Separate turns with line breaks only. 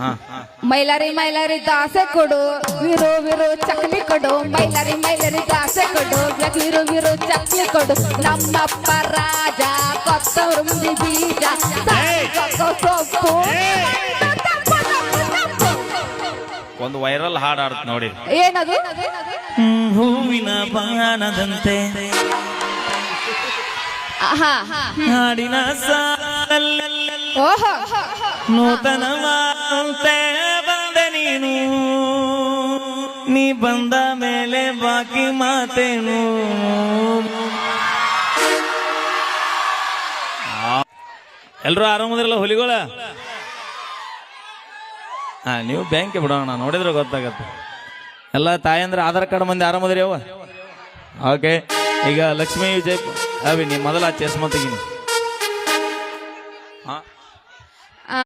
ಹಾ.
ಮೈಲಾರಿ ಮೈಲಾರಿ ದಾಸೆ ಕೊಡು ವಿರು ವಿರು ಚಕ್ಲಿ ಕೊಡು. ಮೈಲಾರಿ ಮೈಲಾರಿ ದಾಸೆ ಕೊಡು ವಿರು ವಿರು ಚಕ್ಲಿ ಕೊಡು. ನಮ್ಮಪ್ಪ ರಾಜ ಕೊತ್ತಂಬರಿ ಬೀಜ. ಸಾಕು ಸೊಪ್ಪು
ಒಂದು ವೈರಲ್ ಹಾಡು ಆಡ್ತ ನೋಡಿ.
ಏನದು?
ಹೂವಿನ ಬಾಣದಂತೆ.
ಹಾ.
ಹಾಡಿನ ಸಾಲಲ್ಲಿ
ಓಹೋ.
ನೀನು. ನೀ ಬಂದ ಮೇಲೆ ಬಾಕಿ ಮಾತೇನು. ಎಲ್ರು ಆರಾಮದಿರಲ್ಲ ಹುಲಿಗಳ? ಹಾ, ನೀವು ಬ್ಯಾಂಕ್ ಬಿಡೋಣ ನೋಡಿದ್ರೆ ಗೊತ್ತಾಗತ್ತೆ. ಎಲ್ಲ ತಾಯಂದ್ರೆ ಆಧಾರ್ ಕಾರ್ಡ್ ಮಂದಿ ಆರಾಮದಿರಿ ಅವ ಓಕೆ, ಈಗ ಲಕ್ಷ್ಮೀ ವಿಜಯ್, ಅವಿ, ನೀ ಮೊದಲ ಚಸ್ಮ ತೆಗೀನಿ